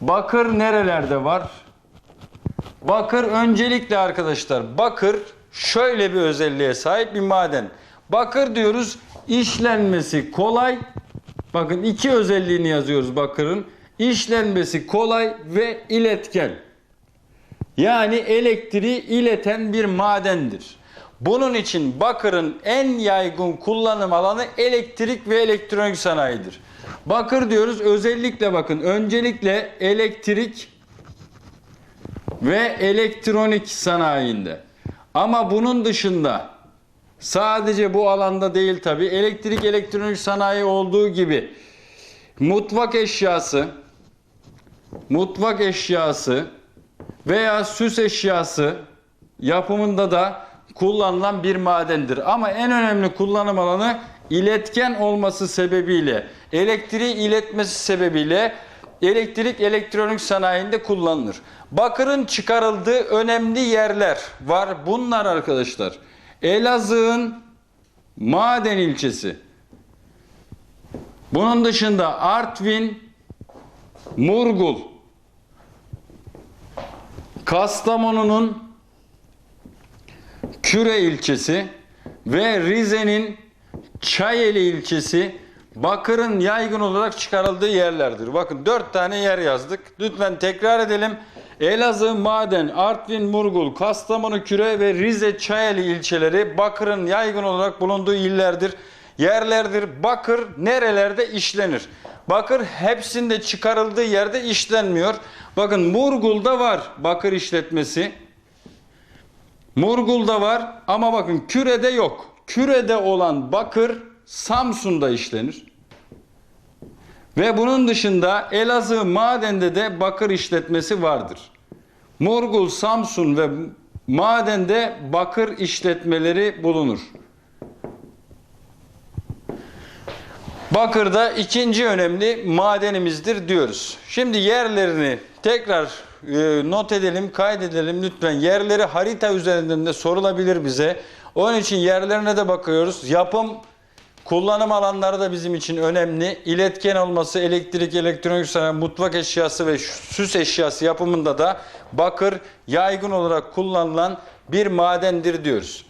Bakır nerelerde var? Bakır öncelikle arkadaşlar bakır şöyle bir özelliğe sahip bir maden. Bakır diyoruz işlenmesi kolay. Bakın iki özelliğini yazıyoruz bakırın. İşlenmesi kolay ve iletken. Yani elektriği ileten bir madendir. Bunun için bakırın en yaygın kullanım alanı elektrik ve elektronik sanayidir. Bakır diyoruz özellikle bakın öncelikle elektrik ve elektronik sanayinde. Ama bunun dışında sadece bu alanda değil tabi elektrik elektronik sanayi olduğu gibi mutfak eşyası, mutfak eşyası veya süs eşyası yapımında da kullanılan bir madendir. Ama en önemli kullanım alanı iletken olması sebebiyle, elektriği iletmesi sebebiyle elektrik elektronik sanayinde kullanılır. Bakırın çıkarıldığı önemli yerler var. Bunlar arkadaşlar. Elazığ'ın Maden ilçesi. Bunun dışında Artvin, Murgul, Kastamonu'nun Küre ilçesi ve Rize'nin Çayeli ilçesi bakırın yaygın olarak çıkarıldığı yerlerdir. Bakın dört tane yer yazdık. Lütfen tekrar edelim. Elazığ, Maden, Artvin, Murgul, Kastamonu, Küre ve Rize, Çayeli ilçeleri bakırın yaygın olarak bulunduğu illerdir. Yerlerdir. Bakır nerelerde işlenir? Bakır hepsinde çıkarıldığı yerde işlenmiyor. Bakın Murgul'da var bakır işletmesi. Murgul'da var ama bakın Küre'de yok. Küre'de olan bakır Samsun'da işlenir. Ve bunun dışında Elazığ madende de bakır işletmesi vardır. Murgul, Samsun ve madende bakır işletmeleri bulunur. Bakır'da ikinci önemli madenimizdir diyoruz. Şimdi yerlerini tekrar e, not edelim, kaydedelim lütfen. Yerleri harita üzerinden de sorulabilir bize. Onun için yerlerine de bakıyoruz. Yapım kullanım alanları da bizim için önemli. İletken olması, elektrik, elektronik sanayi, mutfak eşyası ve süs eşyası yapımında da bakır yaygın olarak kullanılan bir madendir diyoruz.